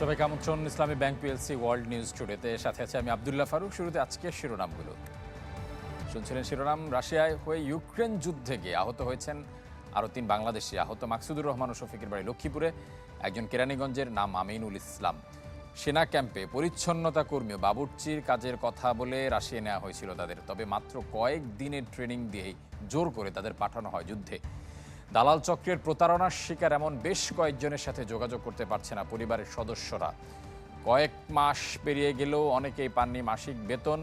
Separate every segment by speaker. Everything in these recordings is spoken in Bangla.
Speaker 1: সবাইকে আমন্ত্রণ, Islami bank PLC world news টুডেতে সাথে আছে আমি আবদুল্লাহ ফারুক। শুরুতে আজকের শিরোনামগুলো। শুনছিলেন শিরোনাম, রাশিয়ায় হয়ে ইউক্রেন যুদ্ধে গিয়ে আহত হয়েছেন আরও তিন বাংলাদেশি। আহত মাকসুদুর রহমান ও শফিকের বাড়ি লক্ষ্মীপুরে। একজন কেরানীগঞ্জের নাম আমিনুল ইসলাম। সেনা ক্যাম্পে পরিচ্ছন্নতা কর্মী বাবুর্চির কাজের কথা বলে রাশিয়া নেওয়া হয়েছিল তাদের। তবে মাত্র কয়েক দিনের ট্রেনিং দিয়েই জোর করে তাদের পাঠানো হয় যুদ্ধে। দালাল চক্রের প্রতারণার শিকার এমন বেশ কয়েকজনের সাথে যোগাযোগ করতে পারছে না পরিবারের সদস্যরা। কয়েক মাস পেরিয়ে গেলেও অনেকেই পাননি মাসিক বেতন।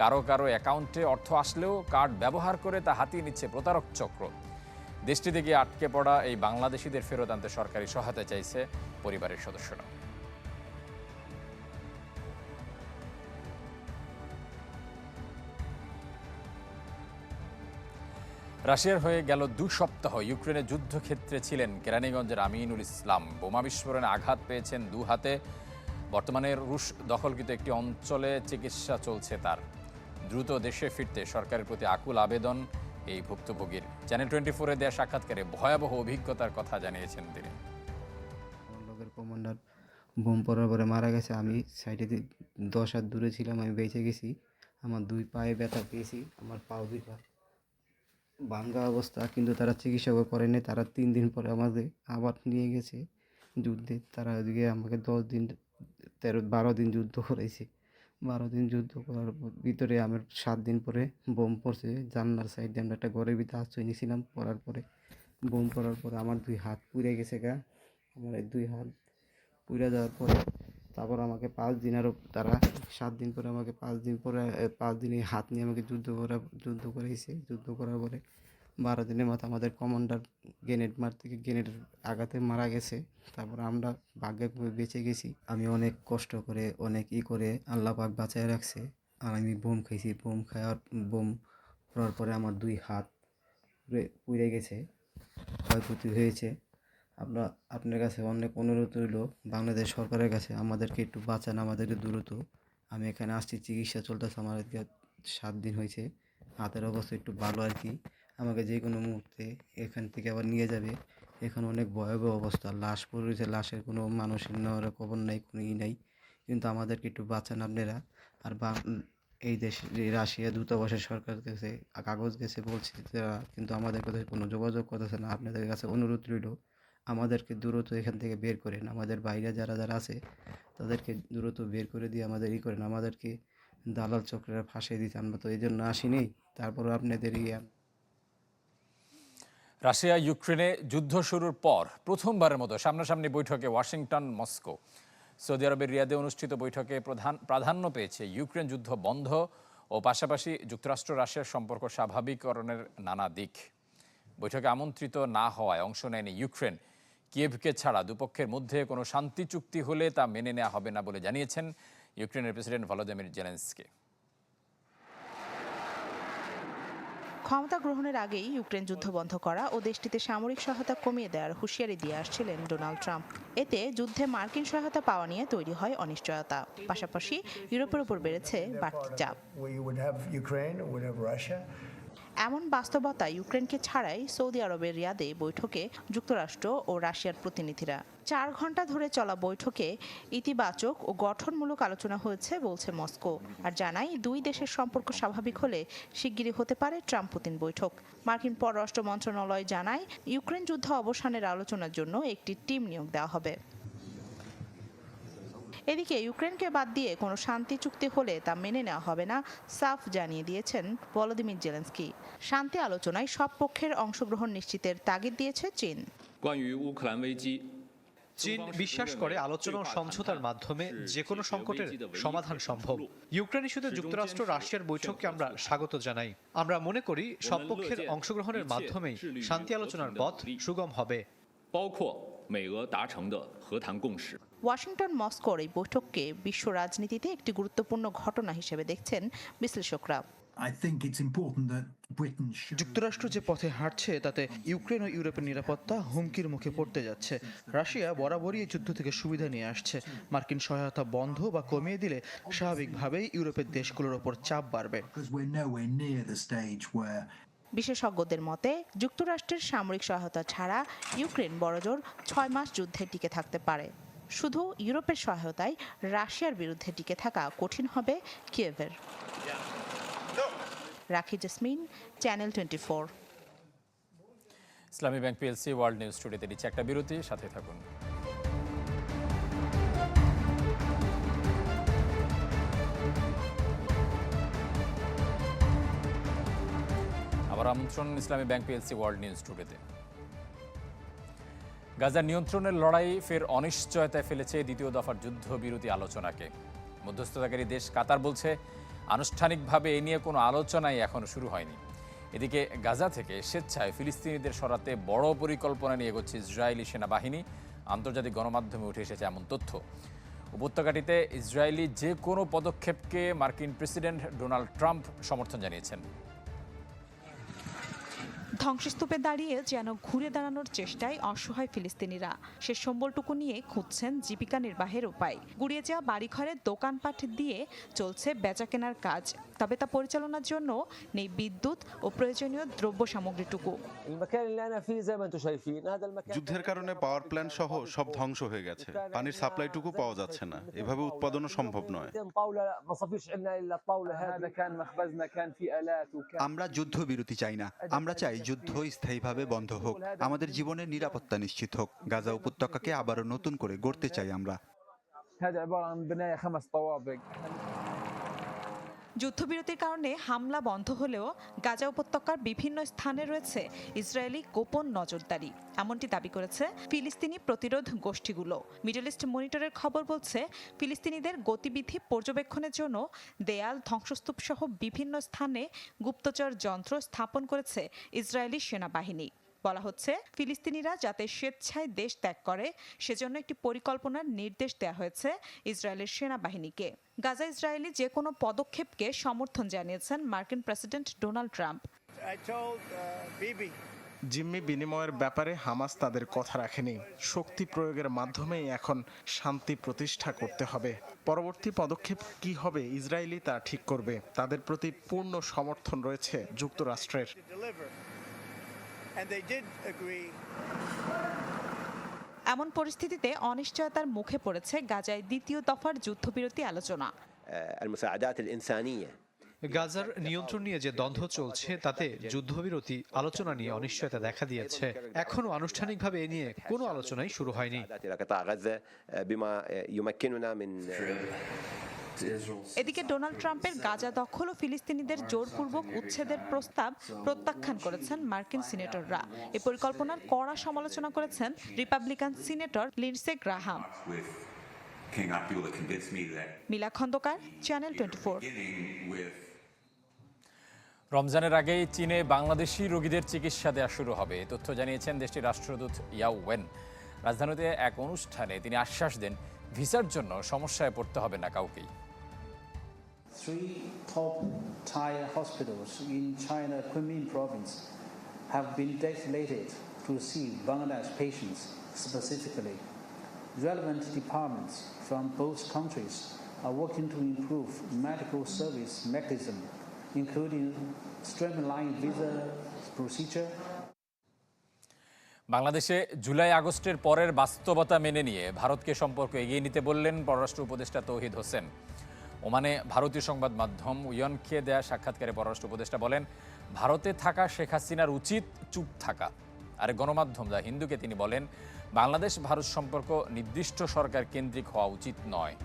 Speaker 1: কারও কারও অ্যাকাউন্টে অর্থ আসলেও কার্ড ব্যবহার করে তা হাতিয়ে নিচ্ছে প্রতারক চক্র। দেশটি থেকে আটকে পড়া এই বাংলাদেশিদের ফেরত আনতে সরকারি সহায়তা চাইছে পরিবারের সদস্যরা। রাশিয়ার হয়ে গেল দু সপ্তাহ ইউক্রেনের যুদ্ধক্ষেত্রে ছিলেন কেরানীগঞ্জের আমিনুল ইসলাম। বোমা বিস্ফোরণে আঘাত পেয়েছেন দু হাতে। বর্তমানে রুশ দখলকৃত একটি অঞ্চলে চিকিৎসা চলছে তার। দ্রুত দেশে ফিরতে সরকারের প্রতি আকুল আবেদন এই ভুক্তভোগীর। চ্যানেল টোয়েন্টি ফোরে দেওয়া সাক্ষাৎকারে ভয়াবহ অভিজ্ঞতার কথা জানিয়েছেন তিনি।
Speaker 2: বোম পড়ার পরে মারা গেছে। আমি সাইডে দশ হাত দূরে ছিলাম, আমি বেঁচে গেছি। আমার দুই পায়ে ব্যথা পেয়েছি, আমার পাও দুইটা ভাঙ্গা অবস্থা, কিন্তু তারা চিকিৎসা করেনি। তারা তিন দিন পরে আমাদের আবার নিয়ে গেছে যুদ্ধে। তারা ওদিকে আমাকে দশ দিন, তেরো, বারো দিন যুদ্ধ করেছে বারো দিন যুদ্ধ করার ভিতরে আমার সাত দিন পরে বোম পড়ছে। জানলার সাইডে আমরা একটা ঘরের ভিতরে আশ্রয় নিয়েছিলাম। পড়ার পরে, বোম পড়ার পরে আমার দুই হাত পুড়ে গেছে গা। আমার দুই হাত পুড়ে যাওয়ার পরে তারপর আমাকে পাঁচ দিন আরও তারা সাত দিন পরে আমাকে পাঁচ দিন পরে পাঁচ দিনে হাত নিয়ে আমাকে যুদ্ধ করা, যুদ্ধ করেছে যুদ্ধ করার পরে বারো দিনের মাথা আমাদের কমান্ডার গ্রেনেড মার থেকে গ্রেনেডের আঘাতে মারা গেছে। তারপর আমরা ভাগ্যে বেঁচে গেছি। আমি অনেক কষ্ট করে, অনেক ই করে আল্লাহ পাক বাঁচায় রাখছে। আর আমি বোম খাইছি বোম খাওয়ার, বোম পড়ার পরে আমার দুই হাত পুড়ে গেছে, ক্ষয়ক্ষতি হয়েছে। আমরা আপনার কাছে অনেক অনুরোধ রইল, বাংলাদেশ সরকারের কাছে আমাদেরকে একটু বাঁচান, আমাদেরকে দ্রুত। আমি এখানে আসছি, চিকিৎসা চলতেছে, আমার সাত দিন হয়েছে, হাতের অবস্থা একটু ভালো আর কি। আমাকে যে কোনো মুহূর্তে এখান থেকে আবার নিয়ে যাবে। এখানে অনেক ভয়াবহ অবস্থা, লাশ পড়ে রয়েছে, লাশের কোনো মানুষের নেওয়ার খবর নাই, কোনো ই নাই। কিন্তু আমাদেরকে একটু বাঁচান আপনারা। আর বা, এই দেশ রাশিয়া দূতাবাসের সরকার কাছে, কাগজ গেছে বলছে তারা, কিন্তু আমাদের কাছে কোনো যোগাযোগ করতেছে না। আপনাদের কাছে অনুরোধ রইল আমাদেরকে দ্রুত এখান থেকে বের করেন। আমাদের বাইরে যারা যারা আছে, তাদেরকে দ্রুত বের করে দিয়ে আমাদের ই করেন। আমাদেরকে দালাল চক্রের ফাঁসিয়ে দিতে। আমরা তো এই জন্য আসিনি তারপরও আপনাদের ইয়ে।
Speaker 1: রাশিয়া, ইউক্রেনে যুদ্ধ শুরুর পর প্রথমবারের মতো সামনাসামনি বৈঠকে ওয়াশিংটন, মস্কো। সৌদি আরবের রিয়াদে অনুষ্ঠিত বৈঠকে প্রধান, প্রাধান্য পেয়েছে ইউক্রেন যুদ্ধ বন্ধ ও পাশাপাশি যুক্তরাষ্ট্র রাশিয়ার সম্পর্ক স্বাভাবিককরণের নানা দিক। বৈঠকে আমন্ত্রিত না হওয়ায় অংশ নেয়নি ইউক্রেন। কিয়েভকে ছাড়া দুপক্ষের মধ্যে কোনো শান্তি চুক্তি হলে তা মেনে নেওয়া হবে না বলে জানিয়েছেন ইউক্রেনের প্রেসিডেন্ট ভলোদিমির জেলেন্সকি।
Speaker 3: ক্ষমতা গ্রহণের আগেই ইউক্রেন যুদ্ধ বন্ধ করা ও দেশটিতে সামরিক সহায়তা কমিয়ে দেওয়ার হুঁশিয়ারি দিয়ে আসছিলেন ডোনাল্ড ট্রাম্প। এতে যুদ্ধে মার্কিন সহায়তা পাওয়া নিয়ে তৈরি হয় অনিশ্চয়তা। পাশাপাশি ইউরোপের উপর বেড়েছে বাড়তি চাপ। এমন বাস্তবতা ইউক্রেনকে ছাড়াই সৌদি আরবের রিয়াদে বৈঠকে যুক্তরাষ্ট্র ও রাশিয়ার প্রতিনিধিরা। চার ঘণ্টা ধরে চলা বৈঠকে ইতিবাচক ও গঠনমূলক আলোচনা হয়েছে বলছে মস্কো। আর জানাই দুই দেশের সম্পর্ক স্বাভাবিক হলে শিগগিরই হতে পারে ট্রাম্প পুতিন বৈঠক। মার্কিন পররাষ্ট্র মন্ত্রণালয় জানায়, ইউক্রেন যুদ্ধ অবসানের আলোচনার জন্য একটি টিম নিয়োগ দেওয়া হবে। এদিকে ইউক্রেনকে বাদ দিয়ে কোনো শান্তি চুক্তি হলে তা মেনে নেওয়া হবে না সাফ জানিয়ে দিয়েছেন ভলোদিমির জেলেন্সকি। শান্তি আলোচনায় সব পক্ষের অংশগ্রহণ নিশ্চিতের তাগিদ দিয়েছে চীন।
Speaker 4: চীন বিশ্বাস করে আলোচনা ও সমঝোতার মাধ্যমে যে কোনো সংকটের সমাধান সম্ভব। ইউক্রেন ইস্যুতে যুক্তরাষ্ট্র রাশিয়ার বৈঠককে আমরা স্বাগত জানাই। আমরা মনে করি সব পক্ষের অংশগ্রহণের মাধ্যমেই শান্তি আলোচনার পথ সুগম হবে।
Speaker 5: 美俄达成的和谈共识。
Speaker 3: ওয়াশিংটন মস্কোর এই বৈঠককে বিশ্ব রাজনীতিতে একটি গুরুত্বপূর্ণ ঘটনা হিসেবে দেখছেন বিশ্লেষকরা
Speaker 6: I think it's important that Britain should.
Speaker 7: যুক্তরাষ্ট্র যে পথে হাঁটছে তাতে ইউক্রেন ও ইউরোপের নিরাপত্তা হুমকির মুখে পড়তে যাচ্ছে রাশিয়া বরাবরই এই যুদ্ধ থেকে সুবিধা নিয়ে আসছে মার্কিন সহায়তা বন্ধ বা কমিয়ে দিলে স্বাভাবিকভাবেই ইউরোপের দেশগুলোর ওপর চাপ বাড়বে
Speaker 3: বিশেষজ্ঞদের মতে, যুক্তরাষ্ট্রের সামরিক সহায়তা ছাড়া ইউক্রেন বড়জোর ছয় মাস যুদ্ধে টিকে থাকতে পারে।
Speaker 8: শুধু ইউরোপের সহায়তায় রাশিয়ার বিরুদ্ধে টিকে থাকা কঠিন হবে কিয়েভের। Rakhi Jesmin, channel twenty four.
Speaker 1: Islami bank PLC world news স্টুডিওতে দিচ্ছে একটা বিরতি, সাথে থাকুন। আবার আমন্ত্রণ Islami bank PLC world news স্টুডিওতে গাজার নিয়ন্ত্রণের লড়াই ফের অনিশ্চয়তায় ফেলেছে দ্বিতীয় দফার যুদ্ধবিরতি আলোচনাকে। মধ্যস্থতাকারী দেশ কাতার বলছে, আনুষ্ঠানিকভাবে এ নিয়ে কোনো আলোচনাই এখনও শুরু হয়নি। এদিকে গাজা থেকে স্বেচ্ছায় ফিলিস্তিনিদের সরাতে বড় পরিকল্পনা নিয়ে এগোচ্ছে ইসরায়েলি সেনাবাহিনী। আন্তর্জাতিক গণমাধ্যমে উঠে এসেছে এমন তথ্য। উপত্যকাটিতে ইসরায়েলি যে কোনো পদক্ষেপকে মার্কিন প্রেসিডেন্ট ডোনাল্ড ট্রাম্প সমর্থন জানিয়েছেন।
Speaker 8: ধ্বংসস্তূপে দাঁড়িয়ে যেন ঘুরে দাঁড়ানোর চেষ্টায় অসহায় ফিলিস্তিনিরা। সে সম্বলটুকু নিয়ে খুঁজছেন জীবিকা নির্বাহের উপায়। গুড়িয়ে যাওয়া বাড়িঘরের দোকানপাট দিয়ে চলছে বেচাকেনার কাজ। তবে তা পরিচালনার জন্য নেই বিদ্যুৎ ও প্রয়োজনীয় দ্রব্য সামগ্রীটুকু
Speaker 9: المكان اللي انا فيه زي ما انتم شايفين هذا المكان
Speaker 10: যুদ্ধের কারণে পাওয়ার প্ল্যান্ট সহ সব ধ্বংস হয়ে গেছে পানির সাপ্লাইটুকু পাওয়া যাচ্ছে না এভাবে উৎপাদনও সম্ভব নয়
Speaker 9: طاوله ما صفيش عندنا الا الطاوله هذا كان مخبزنا كان في الات وكان
Speaker 11: আমরা যুদ্ধবিরতি চাই না আমরা চাই যুদ্ধ স্থায়ীভাবে বন্ধ হোক আমাদের জীবনের নিরাপত্তা নিশ্চিত হোক গাজা উপত্যকাকে আবারও নতুন করে গড়তে চাই আমরা
Speaker 9: هذا عباره عن بنايه خمس طوابق
Speaker 8: যুদ্ধবিরতির কারণে হামলা বন্ধ হলেও গাজা উপত্যকার বিভিন্ন স্থানে রয়েছে ইসরায়েলি গোপন নজরদারি। এমনটি দাবি করেছে ফিলিস্তিনি প্রতিরোধ গোষ্ঠীগুলো। মিডল ইস্ট মনিটরের খবর বলছে, ফিলিস্তিনিদের গতিবিধি পর্যবেক্ষণের জন্য দেয়াল ধ্বংসস্তূপ সহ বিভিন্ন স্থানে গুপ্তচর যন্ত্র স্থাপন করেছে ইসরায়েলি সেনাবাহিনী। বলা হচ্ছে ফিলিস্তিনিরা যাতে স্বেচ্ছায় দেশ ত্যাগ করে সেজন্য একটি পরিকল্পনার নির্দেশ দেওয়া হয়েছে ইসরায়েলের সেনাবাহিনীকে। গাজা ইসরায়েলি যে কোনো পদক্ষেপকে সমর্থন জানিয়েছেন মার্কিন প্রেসিডেন্ট ডোনাল্ড ট্রাম্প।
Speaker 12: জিম্মি বিনিময়ের ব্যাপারে হামাস তাদের কথা রাখেনি। শক্তি প্রয়োগের মাধ্যমেই এখন শান্তি প্রতিষ্ঠা করতে হবে। পরবর্তী পদক্ষেপ কি হবে ইসরায়েলি তা ঠিক করবে। তাদের প্রতি পূর্ণ সমর্থন রয়েছে যুক্তরাষ্ট্রের।
Speaker 8: এমন পরিস্থিতিতে অনিশ্চয়তার মুখে পড়েছে গাজায় দ্বিতীয় দফার যুদ্ধবিরতি আলোচনা।
Speaker 13: গাজার নিয়ন্ত্রণ নিয়ে যে দ্বন্দ্ব চলছে তাতে যুদ্ধবিরতি আলোচনা নিয়ে অনিশ্চয়তা দেখা দিয়েছে। এখনও আনুষ্ঠানিকভাবে এ নিয়ে কোনো আলোচনাই শুরু হয়নি।
Speaker 8: এদিকে ডোনাল্ড ট্রাম্পের গাজা দখল ও ফিলিস্তিনিদের জোরপূর্বক উচ্ছেদের প্রস্তাব প্রত্যাখ্যান করেছেন মার্কিন সিনেটররা। এ পরিকল্পনার কড়া সমালোচনা করেছেন Republican senator Lindsey Graham. Mila Khondokar, channel
Speaker 1: রমজানের আগেই চীনে বাংলাদেশি রোগীদের চিকিৎসা দেওয়া শুরু হবে। তথ্য জানিয়েছেন দেশটির রাষ্ট্রদূত ইয়াও ওয়েন। রাজধানীতে এক অনুষ্ঠানে তিনি আশ্বাস দেন, ভিসার জন্য সমস্যায় পড়তে হবে না কাউকেই।
Speaker 14: Three top tier hospitals in China, Kunming province, have been designated to receive Bangladesh patients specifically. Relevant departments from both countries are working to improve medical service mechanism, including streamlining visa procedure
Speaker 1: বাংলাদেশে জুলাই আগস্টের পরের বাস্তবতা মেনে নিয়ে ভারতকে সম্পর্ক এগিয়ে নিতে বললেন পররাষ্ট্র উপদেষ্টা তৌহিদ হোসেন ওমানে ভারতীয় সংবাদ মাধ্যম উইয়নকে দেয়া সাক্ষাৎকারে পররাষ্ট্র উপদেষ্টা বলেন ভারতে থাকা শেখ হাসিনার উচিত চুপ থাকা। আর গণমাধ্যম দা হিন্দুকে তিনি বলেন বাংলাদেশ ভারত সম্পর্ক নির্দিষ্ট সরকার কেন্দ্রিক হওয়া উচিত নয়।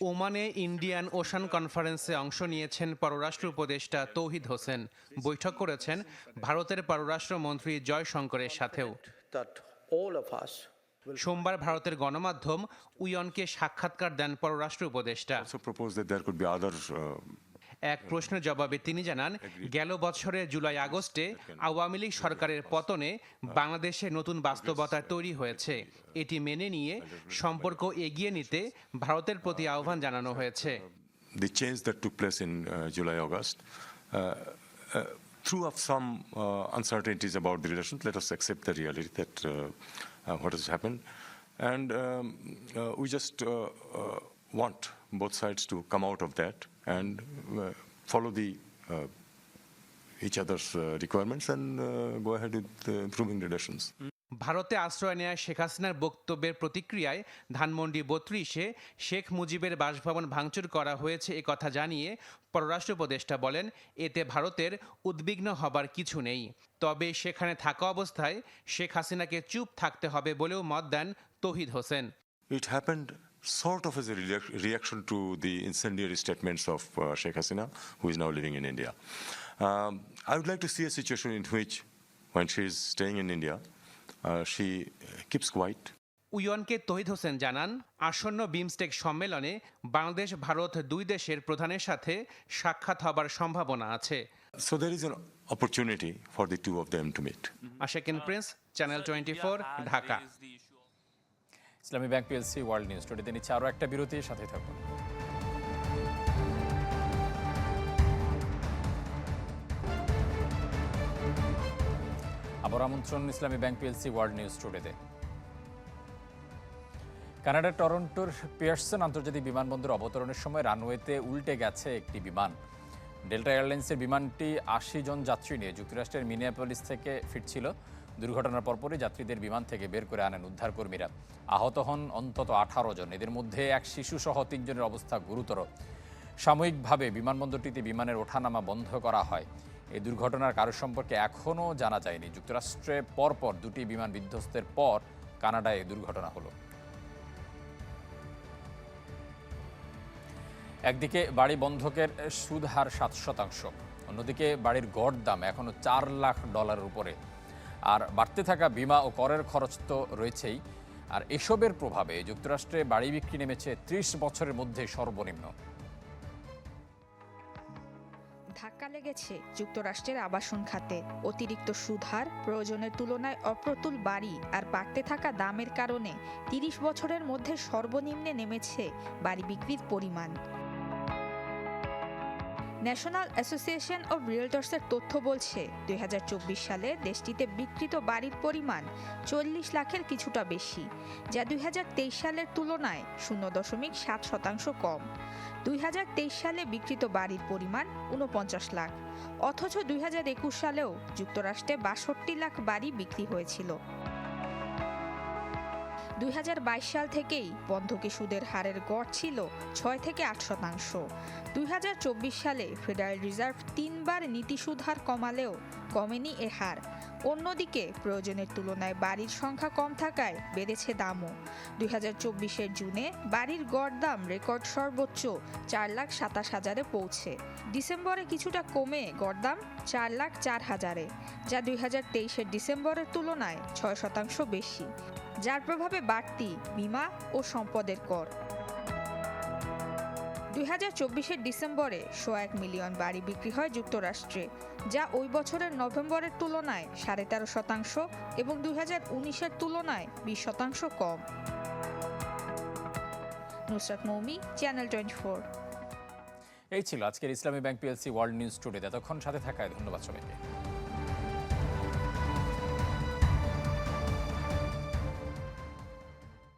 Speaker 15: ওমানে ইন্ডিয়ান ওশান কনফারেন্সে অংশ নিয়েছেন পররাষ্ট্র উপদেষ্টা তৌহিদ হোসেন। বৈঠক করেছেন ভারতের পররাষ্ট্রমন্ত্রী জয়শঙ্করের সাথেও। সোমবার ভারতের গণমাধ্যম উইয়নকে সাক্ষাৎকার দেন পররাষ্ট্র উপদেষ্টা। এক প্রশ্নের জবাবে তিনি জানান গেল বছরের জুলাই আগস্টে আওয়ামী লীগ সরকারের পতনে বাংলাদেশে নতুন বাস্তবতা তৈরি হয়েছে। এটি মেনে নিয়ে সম্পর্ক এগিয়ে নিতে ভারতের প্রতি আহ্বান জানানো হয়েছে।
Speaker 16: the change that took place in uh, July, August, uh, uh, threw of some uh, uncertainties about the relations. Let us accept the reality that uh, uh, what has happened. And um, uh, we just uh, want both sides to come out of that and follow the each other's requirements and go ahead with improving relations.
Speaker 15: ভারতে আশ্রয় নেয়া শেখ হাসিনার বক্তব্যের প্রতিক্রিয়ায় ধানমন্ডি বত্রিশে শেখ মুজিবের বাসভবন ভাঙচুর করা হয়েছে কথা জানিয়ে পররাষ্ট্র উপদেষ্টা বলেন এতে ভারতের উদ্বিগ্ন হবার কিছু নেই তবে সেখানে থাকা অবস্থায় শেখ হাসিনাকে চুপ থাকতে হবে বলেও মত দেন Tohid Hossain
Speaker 16: It happened sort of as a reaction to the incendiary statements of uh, Sheikh Hasina, who is now living in India. Um, I would like to see a situation in which, when she is staying in India, she keeps quiet.
Speaker 15: উইয়নকে তহিদ হোসেন জানান আসন্ন বিমস্টেক সম্মেলনে বাংলাদেশ ভারত দুই দেশের প্রধানের সাথে সাক্ষাৎ হবার সম্ভাবনা আছে
Speaker 16: So there is an opportunity for the two of them to meet.
Speaker 15: Ashekin Prince channel twenty Dhaka
Speaker 1: Islami bank PLC world news স্টুডিওতে নিচ্ছে আরও একটা বিরতির সাথে থাকুন আবার আমন্ত্রণ Islami bank PLC world news টুডেতে। কানাডার টরন্টোর পিয়ার্সন আন্তর্জাতিক বিমানবন্দর অবতরণের সময় রানওয়েতে উল্টে গেছে একটি বিমান। ডেল্টা এয়ারলাইন্সের বিমানটি আশি জন যাত্রী নিয়ে যুক্তরাষ্ট্রের মিনিয়াপলিস থেকে ফিরছিল। দুর্ঘটনার পরপরই যাত্রীদের বিমান থেকে বের করে আনেন উদ্ধারকর্মীরা। আহত হন অন্তত আঠারো জন। এদের মধ্যে এক শিশুসহ তিনজনের অবস্থা গুরুতর। সাময়িকভাবে বিমানবন্দরটিতে বিমানের ওঠানামা বন্ধ করা হয়। এই দুর্ঘটনার কারও সম্পর্কে এখনও জানা যায়নি। যুক্তরাষ্ট্রে পরপর দুটি বিমান বিধ্বস্তের পর কানাডায় এই দুর্ঘটনা হলো। একদিকে বাড়ি বন্ধকের সুদ হার সাত শতাংশ, অন্যদিকে বাড়ির গড় দাম এখনও চার লাখ ডলারের উপরে। আর বাড়তে থাকা বিমা ও করের খরচ তো রয়েছেই। আর এসবের প্রভাবে যুক্তরাষ্ট্রে বাড়ি বিক্রি নেমেছে ত্রিশ বছরের মধ্যে সর্বনিম্ন।
Speaker 17: ধাক্কা লেগেছে যুক্তরাষ্ট্রের আবাসন খাতে। অতিরিক্ত সুধার প্রয়োজনের তুলনায় অপ্রতুল বাড়ি আর বাড়তে থাকা দামের কারণে তিরিশ বছরের মধ্যে সর্বনিম্নে নেমেছে বাড়ি বিক্রির পরিমাণ। ন্যাশনাল অ্যাসোসিয়েশন অব রিয়েলটর্সের তথ্য বলছে, দুই হাজার চব্বিশ সালে দেশটিতে বিক্রিত বাড়ির পরিমাণ চল্লিশ লাখের কিছুটা বেশি, যা দুই হাজার তেইশ সালের তুলনায় শূন্য দশমিক সাত শতাংশ কম। দুই হাজার তেইশ সালে বিক্রিত বাড়ির পরিমাণ উনপঞ্চাশ লাখ, অথচ দুই হাজার একুশ সালেও যুক্তরাষ্ট্রে বাষট্টি লাখ বাড়ি বিক্রি হয়েছিল। দুই হাজার বাইশ সাল থেকেই বন্ধকি সুদের হারের গড় ছিল ছয় থেকে আট শতাংশ। দুই হাজার চব্বিশ সালে ফেডারেল রিজার্ভ তিনবার নীতি সুদ হার কমালেও কমেনি এ হার। অন্যদিকে প্রয়োজনের তুলনায় বাড়ির সংখ্যা কম থাকায় বেড়েছে দামও। দুই হাজার চব্বিশের জুনে বাড়ির গড় দাম রেকর্ড সর্বোচ্চ চার লাখ সাতাশ হাজারে পৌঁছে। ডিসেম্বরে কিছুটা কমে গড় দাম চার লাখ চার হাজারে, যা দুই হাজার তেইশের ডিসেম্বরের তুলনায় ছয় শতাংশ বেশি। যার প্রভাবে বাড়তি বিমা ও সম্পদের কর। দুই হাজার চব্বিশের ডিসেম্বরে শো এক মিলিয়ন বাড়ি বিক্রি হয় যুক্তরাষ্ট্রে, যা ওই বছরের নভেম্বরের তুলনায় সাড়ে তেরো শতাংশ এবং দুই হাজার উনিশের তুলনায় বিশ শতাংশ কম। Nusrat Moumi channel twenty four
Speaker 1: এই ছিল আজকের Islami bank PLC world news studio এতক্ষণ সাথে থাকায় ধন্যবাদ সবাইকে।